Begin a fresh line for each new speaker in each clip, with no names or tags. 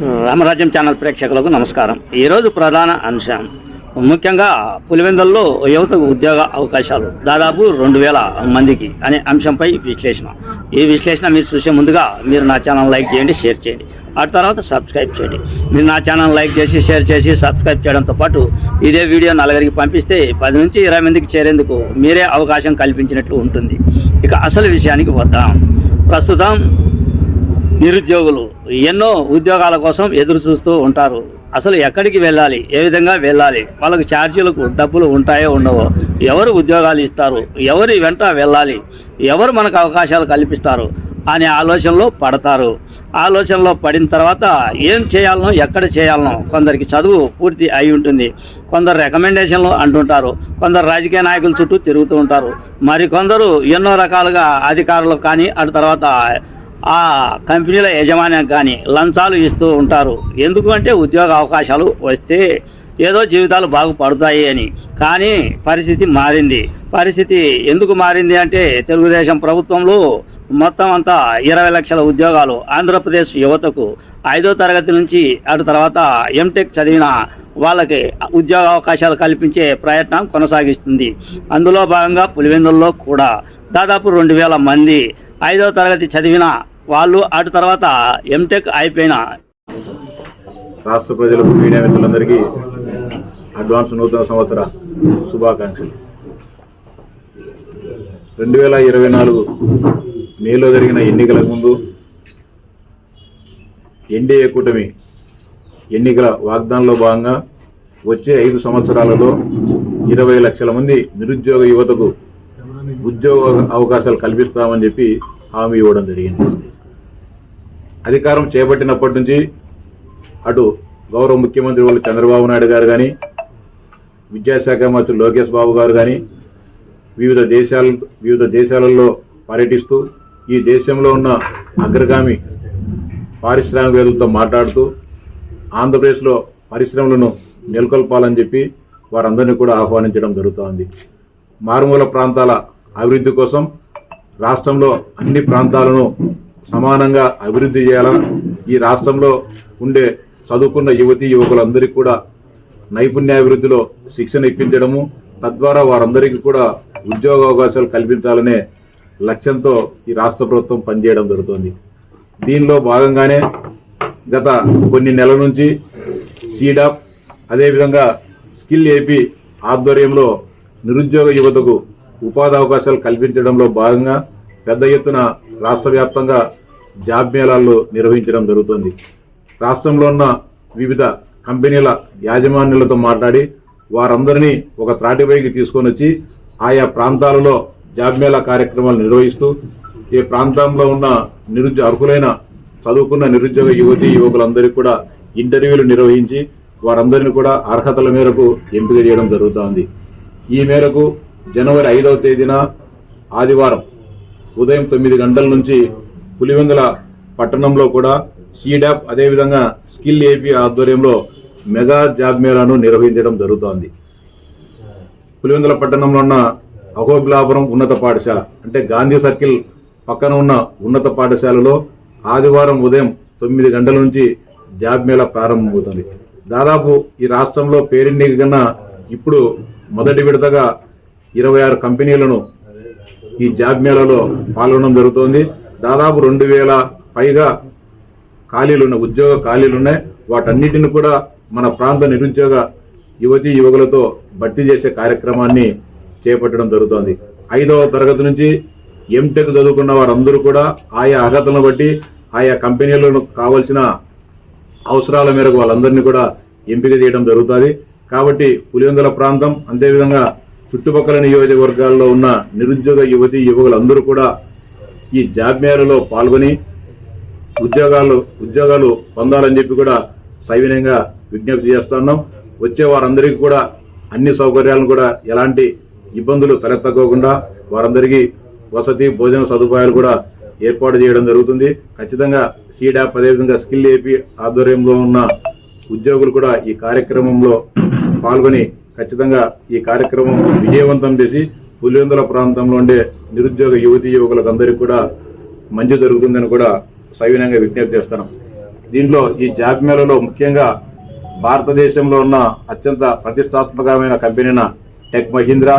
రామరాజ్యం channel ప్రేక్షకులకు నమస్కారం. ఈరోజు ప్రధాన అంశం. ముఖ్యంగా పులివెందుల్లో యువతకు ఉద్యోగ అవకాశాలు. దాదాపు రెండు వేల మందికి అనే అంశంపై విశ్లేషణ. ఈ విశ్లేషణ మీరు చూసే ముందుగా మీరు నా ఛానల్ లైక్ చేయండి షేర్ చేయండి. ఆ తర్వాత సబ్స్క్రైబ్ చేయండి. మీరు నా ఛానల్ లైక్ చేసి షేర్ చేసి సబ్స్క్రైబ్ చేయడంతో పాటు ఇదే వీడియో నలుగురికి పంపిస్తే పది నుంచి ఇరవై మందికి చేరేందుకు మీరే అవకాశం కల్పించినట్లు ఉంటుంది. ఇక అసలు విషయానికి వద్దాం. ప్రస్తుతం నిరుద్యోగులు ఎన్నో ఉద్యోగాల కోసం ఎదురు చూస్తూ ఉంటారు. అసలు ఎక్కడికి వెళ్ళాలి? ఏ విధంగా వెళ్ళాలి? వాళ్ళకు ఛార్జీలకు డబ్బులు ఉంటాయో ఉండవో? ఎవరు ఉద్యోగాలు ఇస్తారు? ఎవరి వెంట వెళ్ళాలి? ఎవరు మనకు అవకాశాలు కల్పిస్తారు? అనే ఆలోచనలో పడతారు. ఆలోచనలో పడిన తర్వాత ఏం చేయాలనో ఎక్కడ చేయాలనో కొందరికి చదువు పూర్తి అయి ఉంటుంది. కొందరు రికమెండేషన్లు అంటుంటారు. కొందరు రాజకీయ నాయకుల చుట్టూ తిరుగుతూ ఉంటారు. మరికొందరు ఎన్నో రకాలుగా అధికారులకు కానీ అటు తర్వాత ఆ కంపెనీల యజమాన్యం కానీ లంచాలు ఇస్తూ ఉంటారు. ఎందుకంటే ఉద్యోగ అవకాశాలు వస్తే ఏదో జీవితాలు బాగుపడతాయి అని. కానీ పరిస్థితి మారింది. పరిస్థితి ఎందుకు మారింది అంటే తెలుగుదేశం ప్రభుత్వంలో మొత్తం అంతా ఇరవై లక్షల ఉద్యోగాలు ఆంధ్రప్రదేశ్ యువతకు ఐదో తరగతి నుంచి అటు తర్వాత ఎంటెక్ చదివిన వాళ్ళకి ఉద్యోగ అవకాశాలు కల్పించే ప్రయత్నం కొనసాగిస్తుంది. అందులో భాగంగా పులివెందుల్లో కూడా దాదాపు రెండు వేల మంది ఐదో తరగతి చదివిన వాళ్ళు అటు తర్వాత ఎంటెక్ అయిపోయిన.
రాష్ట్ర ప్రజలకు మీడియా మిత్రులందరికీ అడ్వాన్స్ నూతన సంవత్సర శుభాకాంక్షలు. రెండు వేల ఇరవై నాలుగు మేలో జరిగిన ఎన్నికలకు ముందు ఎన్డీఏ కూటమి ఎన్నికల వాగ్దానంలో భాగంగా వచ్చే ఐదు సంవత్సరాలలో ఇరవై లక్షల మంది నిరుద్యోగ యువతకు ఉద్యోగ అవకాశాలు కల్పిస్తామని చెప్పి హామీ ఇవ్వడం జరిగింది. అధికారం చేపట్టినప్పటి నుంచి అటు గౌరవ ముఖ్యమంత్రి వాళ్ళు చంద్రబాబు నాయుడు గారు కానీ విద్యాశాఖ మంత్రి లోకేష్ బాబు గారు కానీ వివిధ దేశాల వివిధ దేశాలలో పర్యటిస్తూ ఈ దేశంలో ఉన్న అగ్రగామి పారిశ్రామికవేత్తలతో మాట్లాడుతూ ఆంధ్రప్రదేశ్లో పరిశ్రమలను నెలకొల్పాలని చెప్పి వారందరినీ కూడా ఆహ్వానించడం జరుగుతోంది. మారుమూల ప్రాంతాల అభివృద్ధి కోసం రాష్ట్రంలో అన్ని ప్రాంతాలను సమానంగా అభివృద్ధి చేయాలా ఈ రాష్ట్రంలో ఉండే చదువుకున్న యువతి యువకులందరికీ కూడా నైపుణ్యాభివృద్ధిలో శిక్షణ ఇప్పించడము తద్వారా వారందరికీ కూడా ఉద్యోగ అవకాశాలు కల్పించాలనే లక్ష్యంతో ఈ రాష్ట్ర ప్రభుత్వం పనిచేయడం జరుగుతోంది. దీనిలో భాగంగానే గత కొన్ని నెలల నుంచి సీడాప్ అదేవిధంగా స్కిల్ ఏపీ ఆధ్వర్యంలో నిరుద్యోగ యువతకు ఉపాధి అవకాశాలు కల్పించడంలో భాగంగా పెద్ద ఎత్తున రాష్ట్ర వ్యాప్తంగా జాబ్ మేళాల్లో నిర్వహించడం జరుగుతుంది. రాష్ట్రంలో ఉన్న వివిధ కంపెనీల యాజమాన్యులతో మాట్లాడి వారందరినీ ఒక త్రాటిపైకి తీసుకొని వచ్చి ఆయా ప్రాంతాలలో జాబ్ మేళా కార్యక్రమాలు నిర్వహిస్తూ ఈ ప్రాంతంలో ఉన్న నిరుద్యోగ అర్హులైన చదువుకున్న నిరుద్యోగ యువతి యువకులందరికీ కూడా ఇంటర్వ్యూలు నిర్వహించి వారందరినీ కూడా అర్హతల మేరకు ఎంపిక చేయడం జరుగుతోంది. ఈ మేరకు జనవరి ఐదవ తేదీన ఆదివారం ఉదయం తొమ్మిది గంటల నుంచి పులివెందుల పట్టణంలో కూడా సీడాప్ అదేవిధంగా స్కిల్ ఏపీ ఆధ్వర్యంలో మెగా జాబ్ మేళాను నిర్వహించడం జరుగుతోంది. పులివెందుల పట్టణంలో ఉన్న అహోబిలాపురం ఉన్నత పాఠశాల అంటే గాంధీ సర్కిల్ పక్కన ఉన్న ఉన్నత పాఠశాలలో ఆదివారం ఉదయం తొమ్మిది గంటల నుంచి జాబ్ మేళా ప్రారంభమవుతుంది. దాదాపు ఈ రాష్ట్రంలో పేరెన్నిక కన్నా ఇప్పుడు మొదటి విడతగా ఇరవై ఆరు కంపెనీలను ఈ జాబ్ మేళాలో పాల్గొనడం జరుగుతోంది. దాదాపు రెండు వేల పైగా ఖాళీలు ఉన్నాయి ఉద్యోగ ఖాళీలు ఉన్నాయి వాటన్నిటిని కూడా మన ప్రాంత నిరుద్యోగ యువతీ యువకులతో భర్తీ చేసే కార్యక్రమాన్ని చేపట్టడం జరుగుతోంది. ఐదవ తరగతి నుంచి ఎంటెక్ చదువుకున్న వారందరూ కూడా ఆయా అర్హతలను బట్టి ఆయా కంపెనీలను కావలసిన అవసరాల మేరకు వాళ్ళందరినీ కూడా ఎంపిక చేయడం జరుగుతుంది. కాబట్టి పులివెందుల ప్రాంతం అంతేవిధంగా చుట్టుపక్కల నియోజకవర్గాల్లో ఉన్న నిరుద్యోగ యువతి యువకులందరూ కూడా ఈ జాబ్ మేళలో పాల్గొని ఉద్యోగాలు ఉద్యోగాలు పొందాలని చెప్పి కూడా సవినయంగా విజ్ఞప్తి చేస్తున్నాం వచ్చే వారందరికీ కూడా అన్ని సౌకర్యాలను కూడా ఎలాంటి ఇబ్బందులు తలెత్తకోకుండా వారందరికీ వసతి భోజన సదుపాయాలు కూడా ఏర్పాటు చేయడం జరుగుతుంది. ఖచ్చితంగా సీడాప్ అదేవిధంగా స్కిల్ ఏపీ ఆధ్వర్యంలో ఉన్న ఉద్యోగులు కూడా ఈ కార్యక్రమంలో పాల్గొని ఖచ్చితంగా ఈ కార్యక్రమం విజయవంతం చేసి పులివెందుల ప్రాంతంలో ఉండే నిరుద్యోగ యువతీ యువకులకు కూడా మంచి జరుగుతుందని కూడా సవినంగా విజ్ఞప్తి చేస్తున్నాం. దీంట్లో ఈ జాబ్ మేళలో ముఖ్యంగా భారతదేశంలో ఉన్న అత్యంత ప్రతిష్టాత్మకమైన కంపెనీన టెక్ మహీంద్రా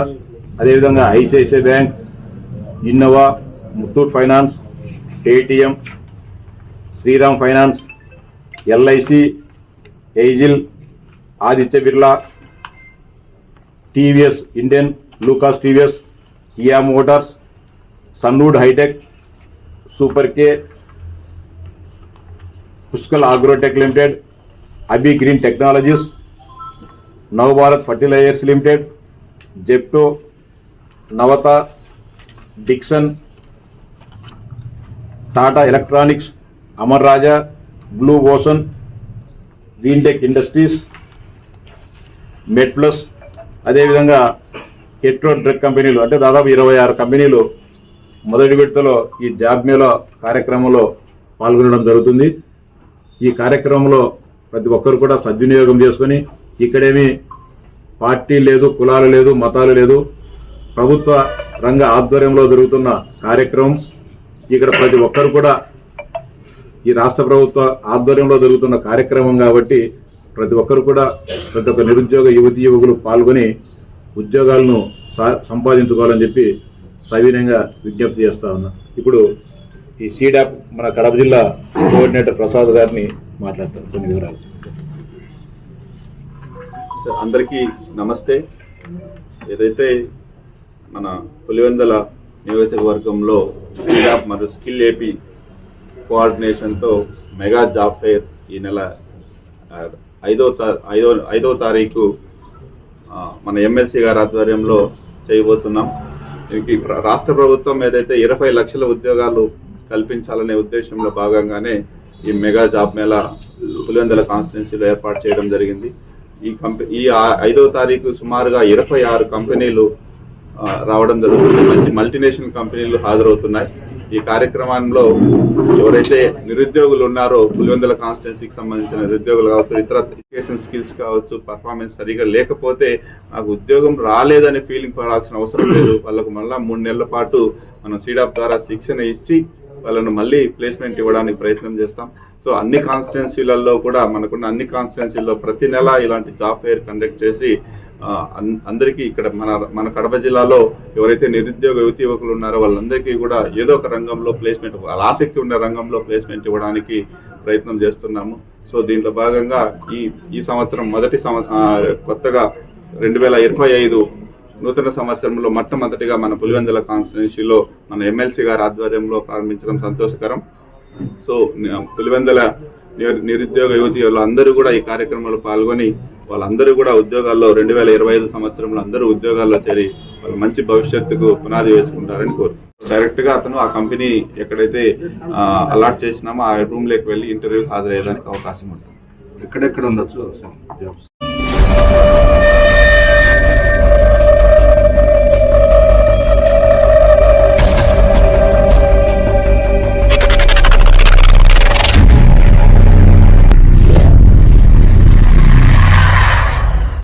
అదేవిధంగా ICICI bank Innova Muthoot finance Paytm Shriram finance LIC ఎయిజిల్ Aditya Birla TVS Indian Lucas TVS ఇయా motors Sunwood hitech super K Pushkal agrotech limited అబి green technologies Navabharat fertilizers limited Zepto Navata Dixon Tata electronics Amar Raja blue ocean వీన్టెక్ industries మెట్ plus అదేవిధంగా Hetero drug కంపెనీలు అంటే దాదాపు ఇరవై ఆరు కంపెనీలు మొదటి విడతలో ఈ జాబ్ మేళా కార్యక్రమంలో పాల్గొనడం జరుగుతుంది. ఈ కార్యక్రమంలో ప్రతి ఒక్కరు కూడా సద్వినియోగం చేసుకొని ఇక్కడేమి పార్టీ లేదు కులాలు లేదు మతాలు లేదు. ప్రభుత్వ రంగ ఆధ్వర్యంలో జరుగుతున్న కార్యక్రమం. ఇక్కడ ప్రతి ఒక్కరు కూడా ఈ రాష్ట్ర ప్రభుత్వ ఆధ్వర్యంలో జరుగుతున్న కార్యక్రమం కాబట్టి ప్రతి ఒక్కరు కూడా ప్రతి ఒక్క నిరుద్యోగ యువతి యువకులు పాల్గొని ఉద్యోగాలను సా- సంపాదించుకోవాలని చెప్పి సవినయంగా విజ్ఞప్తి చేస్తా ఉన్నా. ఇప్పుడు ఈ సీడాప్ మన కడప జిల్లా కోఆర్డినేటర్ ప్రసాద్ గారిని మాట్లాడతారు. కొన్ని వివరాలు.
సార్ అందరికీ నమస్తే. ఏదైతే మన పులివెందల నియోజకవర్గంలో సీడాప్ మరియు స్కిల్ ఏపీ కోఆర్డినేషన్తో మెగా జాబ్ ఫేర్ ఈ నెల ఐదో తా- ఐదో ఐదో తారీఖు మన ఎమ్మెల్సీ గారి ఆధ్వర్యంలో చేయబోతున్నాం. రాష్ట్ర ప్రభుత్వం ఏదైతే ఇరవై లక్షల ఉద్యోగాలు కల్పించాలనే ఉద్దేశంలో భాగంగానే ఈ మెగా జాబ్ మేళా పులివెందుల కాన్స్టిట్యున్సీలో ఏర్పాటు చేయడం జరిగింది. ఈ కంపెనీ ఈ ఐదో తారీఖు సుమారుగా ఇరవై ఆరు కంపెనీలు రావడం జరుగుతుంది. మంచి మల్టీనేషనల్ కంపెనీలు హాజరవుతున్నాయి. ఈ కార్యక్రమంలో ఎవరైతే నిరుద్యోగులు ఉన్నారో పులివెందుల కాన్స్టిట్యున్సీకి సంబంధించిన నిరుద్యోగులు కావచ్చు ఇతర ఎడ్యుకేషన్ స్కిల్స్ కావచ్చు పర్ఫార్మెన్స్ సరిగా లేకపోతే నాకు ఉద్యోగం రాలేదని ఫీలింగ్ పడాల్సిన అవసరం లేదు. వాళ్ళకు మళ్ళా మూడు నెలల పాటు మనం సీడాప్ ద్వారా శిక్షణ ఇచ్చి వాళ్ళను మళ్ళీ ప్లేస్మెంట్ ఇవ్వడానికి ప్రయత్నం చేస్తాం. సో అన్ని కాన్స్టిట్యున్సీలలో కూడా మనకున్న అన్ని కాన్స్టిట్యున్సీల్లో ప్రతి నెల ఇలాంటి జాబ్ ఫేర్ కండక్ట్ చేసి అందరికీ ఇక్కడ మన మన కడప జిల్లాలో ఎవరైతే నిరుద్యోగ యువతి యువకులు ఉన్నారో వాళ్ళందరికీ కూడా ఏదో ఒక రంగంలో ప్లేస్మెంట్ వాళ్ళ ఆసక్తి ఉన్న రంగంలో ప్లేస్మెంట్ ఇవ్వడానికి ప్రయత్నం చేస్తున్నాము. సో దీంట్లో భాగంగా ఈ ఈ సంవత్సరం మొదటి సంవత్సరం కొత్తగా రెండు వేల ఇరవై ఐదు నూతన సంవత్సరంలో మొట్టమొదటిగా మన పులివెందుల కాన్స్టిట్యున్సీలో మన ఎమ్మెల్సీ గారి ఆధ్వర్యంలో ప్రారంభించడం సంతోషకరం. సో పులివెందుల నిరుద్యోగ యువతి అందరూ కూడా ఈ కార్యక్రమంలో పాల్గొని వాళ్ళందరూ కూడా ఉద్యోగాల్లో రెండు వేల ఇరవై ఐదు సంవత్సరంలో అందరూ ఉద్యోగాల్లో చేరి వాళ్ళ మంచి భవిష్యత్తుకు పునాది వేసుకుంటారని కోరు డైరెక్ట్గా అతను ఆ కంపెనీ ఎక్కడైతే అలాట్ చేసినామో ఆ రూమ్లోకి వెళ్ళి ఇంటర్వ్యూ హాజరయ్యేదానికి అవకాశం ఉంటుంది.
ఎక్కడెక్కడ ఉండొచ్చు జాబ్స్